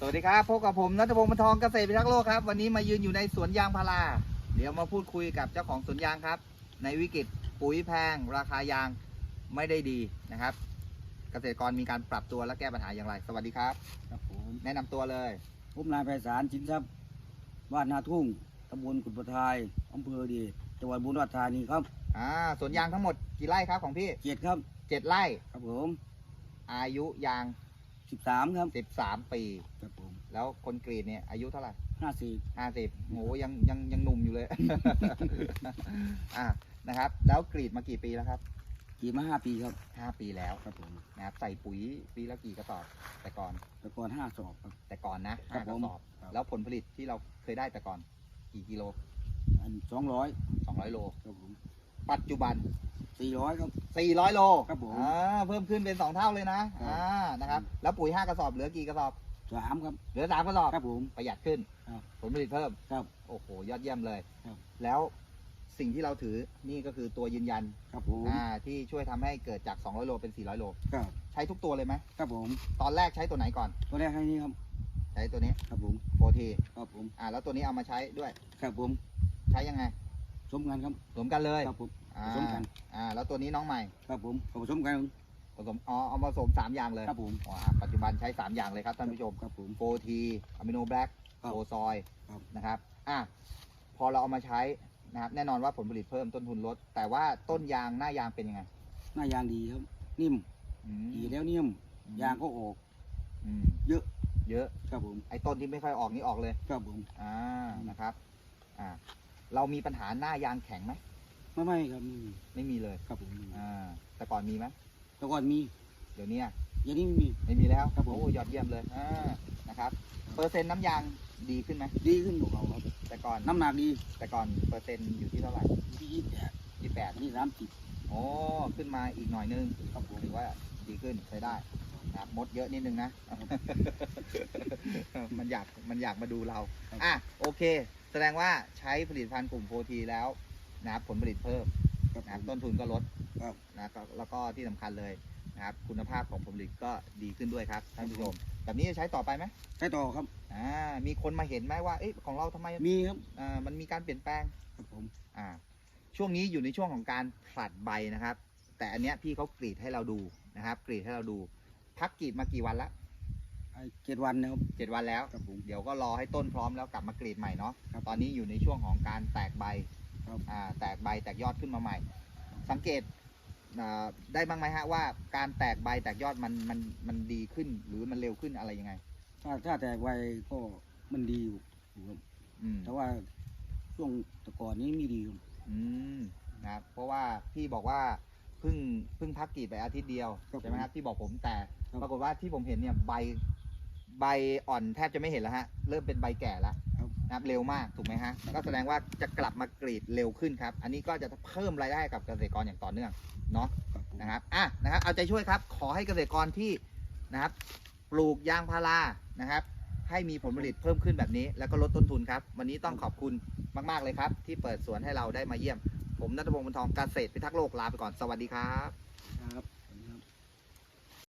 สวัสดีครับพบกับผมนัทพงศ์บรรทองเกษตรพิทักษ์โลกครับ วันนี้มายืนอยู่ในสวนยางพารา เดี๋ยวมาพูดคุยกับเจ้าของสวนยางครับ ในวิกฤตปุ๋ยแพง ราคายางไม่ได้ดีนะครับ เกษตรกรมีการปรับตัวและแก้ปัญหาอย่างไร สวัสดีครับ ครับผมแนะนำตัวเลยผมนายไพศาลชินทรัพย์บ้านนาทุ่งตำบลกุฎประทายอำเภอดีจังหวัดบุรีรัมย์ธานีครับอ่าสวนยางทั้งหมดกี่ไร่ครับของพี่เกียรติครับเจ็ดไร่ ครับผมอายุยาง สิบสามครับ13ปี ครับผมแล้วคนกรีดเนี่ยอายุเท่าไหร่ห้าสี่ห้าสิบโหยังยังยังหนุ่มอยู่เลย อ่านะครับ แล้วกรีดมากี่ปีแล้วครับกี่มาห้าปีครับห้าปีแล้วครับผมนะครับใส่ปุ๋ยปีละกี่กระสอบแต่ก่อนแต่ก่อนห้าสอบครับ แต่ก่อนนะครับห้ากระผมสอบ ครับ แล้วผลผลิตที่เราเคยได้แต่ก่อน กี่กิโลอันสองร้อย200โล ครับผมปัจจุบัน สี่ร้อยครับ 400 โลครับผมอ่าเพิ่มขึ้นเป็น 2 เท่าเลยนะครับอ่านะครับ แล้วปุ๋ย 5 กระสอบเหลือกี่กระสอบ สามครับ เหลือ 3 กระสอบ ครับผม ประหยัดขึ้น ครับผลผลิตเพิ่ม ครับ โอ้โห ยอดเยี่ยมเลย ครับ แล้วสิ่งที่เราถือนี่ก็คือตัวยืนยันครับผม อ่าที่ช่วยทำให้เกิดจาก 200 โลเป็น 400 โล ครับ ใช้ทุกตัวเลยไหม ครับผม ตอนแรกใช้ตัวไหนก่อน ตัวแรกให้นี่ครับ ใช้ตัวนี้ครับผม โฟทีครับผม อ่าแล้วตัวนี้เอามาใช้ด้วย ครับผม ใช้ยังไง สมกันครับสวมกันเลยครับผมอ่าผสมกันอ่าแล้วตัวนี้น้องใหม่ครับผมผสมกันผสมอ๋อเอามาผสมสามอย่างเลยครับผมอ๋ออะปัจจุบันใช้สามอย่างเลยครับท่านผู้ชมครับผมโฟทีอะมิโนแบล็กครับโอซอยครับนะครับอะพอเราเอามาใช้นะครับแน่นอนว่าผลผลิตเพิ่มต้นทุนลด แต่ว่าต้นยางหน้ายางเป็นยังไง หน้ายางดีครับ นิ่มอืมดีแล้วนิ่มยางก็ออกอืมเยอะ เยอะครับผมไอ้ต้นที่ไม่ค่อยออกนี่ออกเลยครับผมอ่านะครับอ่า เรามีปัญหาหน้ายางแข็งไหมไม่ไม่ครับไม่มีไม่มีเลยครับผมอ่าแต่ก่อนมีไหมแต่ก่อนมีเดี๋ยวเนี้ยอย่างนี้มี ไม่มีแล้วครับผม โอ้ยอดเยี่ยมเลยอ่านะครับ เปอร์เซ็นต์น้ำยางดีขึ้นไหมดีขึ้นกว่าเขาครับ แต่ก่อนน้ำหนักดีแต่ก่อนเปอร์เซ็นต์อยู่ที่เท่าไหร่ที่ยี่สิบแปดยี่แปด อันนี้สามสิบโอ้ขึ้นมาอีกหน่อยนึงครับผมถือว่าดีขึ้นใช้ได้นะครับมดเยอะนิดนึงนะ มันอยากมันอยากมาดูเรา อะโอเคแส ดงว่าใช้ผลิตภัณฑ์กลุ่มโฟทีแล้วนะครับผลผลิตเพิ่มครับนะครับผมต้นทุนก็ลดครับ นะครับแล้วก็ที่สำคัญเลยนะครับคุณภาพของผลผลิตก็ดีขึ้นด้วยครับท่านผู้ชมแบบนี้จะใช้ต่อไปไหมใช้ต่อครับ อ่ามีคนมาเห็นไหมว่าเอ๊ะของเราทำไมมีครับอ่ามันมีการเปลี่ยนแปลง ครับผม อ่าช่วงนี้อยู่ในช่วงของการผลัดใบนะครับ แต่อันเนี้ยพี่เขากรีดให้เราดูนะครับ กรีดให้เราดู พักกรีดมากี่วันละไอ้ เจ็ดวันนะครับ เจ็ดวันแล้ว ครับผม เดี๋ยวก็รอให้ต้นพร้อมแล้วกลับมากรีดใหม่เนาะ ครับตอนนี้อยู่ในช่วงของการแตกใบครับอ่าแตกใบแตกยอดขึ้นมาใหม่ สังเกตอ่าได้บ้างไหมฮะว่าการแตกใบแตกยอดมันมันมันดีขึ้นหรือมันเร็วขึ้นอะไรยังไง ถ้าถ้าแตกไวก็มันดีอยู่ครับอืม แต่ว่าช่วงแต่ก่อนนี้ไม่ดีครับ อืมนะครับเพราะว่าพี่บอกว่าเพิ่งเพิ่งพักกรีดไปอาทิตย์เดียวใช่ไหมครับที่บอกผมแต่ปรากฏว่าที่ผมเห็นเนี่ยใบ ใบอ่อนแทบจะไม่เห็นแล้วฮะ เริ่มเป็นใบแก่แล้วครับนะครับเร็วมากถูกไหมฮะ ก็แสดงว่าจะกลับมากรีดเร็วขึ้นครับ อันนี้ก็จะเพิ่มรายได้ให้กับเกษตรกรอย่างต่อเนื่องเนาะครับผมนะครับอะนะครับ เอาใจช่วยครับ ขอให้เกษตรกรที่นะครับ ปลูกยางพารานะครับ ให้มีผลผลิตเพิ่มขึ้นแบบนี้ แล้วก็ลดต้นทุนครับ วันนี้ต้องขอบคุณมาก ๆ เลยครับ ที่เปิดสวนให้เราได้มาเยี่ยม ผมนัทพงศ์บรรทองเกษตรพิทักษ์โลกลาไปก่อนสวัสดีครับครับ